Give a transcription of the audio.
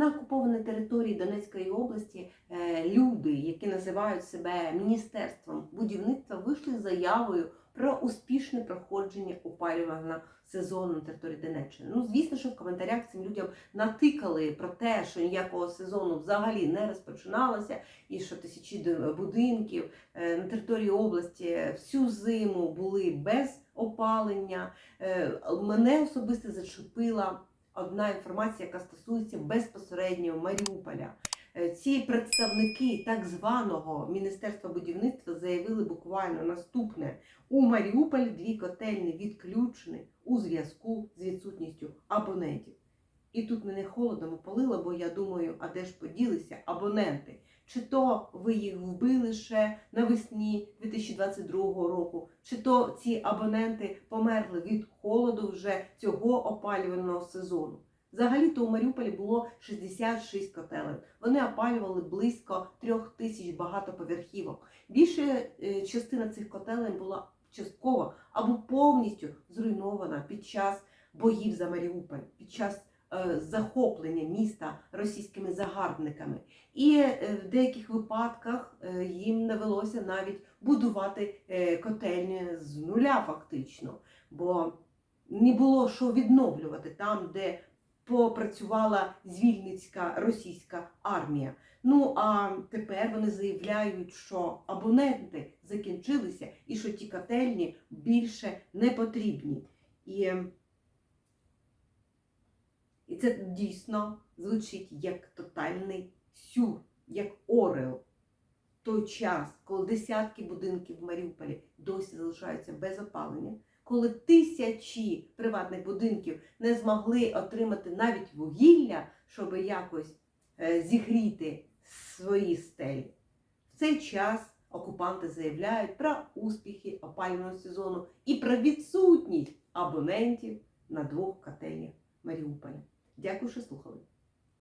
На окупованій території Донецької області е, люди, які називають себе міністерством будівництва, вийшли з заявою про успішне проходження опалювального сезону на території Донеччини. Ну, звісно, що в коментарях цим людям натикали про те, що ніякого сезону взагалі не розпочиналося, і що тисячі будинків е, на території області всю зиму були без опалення. Е, Мене особисто зачепила одна інформація, яка стосується безпосередньо Маріуполя. Е, Ці представники так званого Міністерства будівництва заявили буквально наступне: у Маріуполі дві котельні відключені у зв'язку з відсутністю абонентів. І тут мене холодом опалило, бо я думаю, а де ж поділися абоненти? Чи то ви їх вбили ще навесні 2022 року, чи то ці абоненти померли від холоду вже цього опалювального сезону. Взагалі-то у Маріуполі було 66 котелень. Вони опалювали близько трьох тисяч багатоповерхівок. Більша е, частина цих котелень була частково або повністю зруйнована під час боїв за Маріуполь, під час захоплення міста російськими загарбниками. І е, в деяких випадках е, їм довелося навіть будувати е, котельні з нуля, фактично, бо не було що відновлювати там, де попрацювала звільницька російська армія. Ну а тепер вони заявляють, що абоненти закінчилися і що ті котельні більше не потрібні. І це дійсно звучить як тотальний сюр, як орел. Той час, коли десятки будинків в Маріуполі досі залишаються без опалення, коли тисячі приватних будинків не змогли отримати навіть вугілля, щоб якось е, зігріти свої стелі. В цей час окупанти заявляють про успіхи опалювального сезону і про відсутність абонентів на двох котельнях Маріуполя. Дякую, що слухали.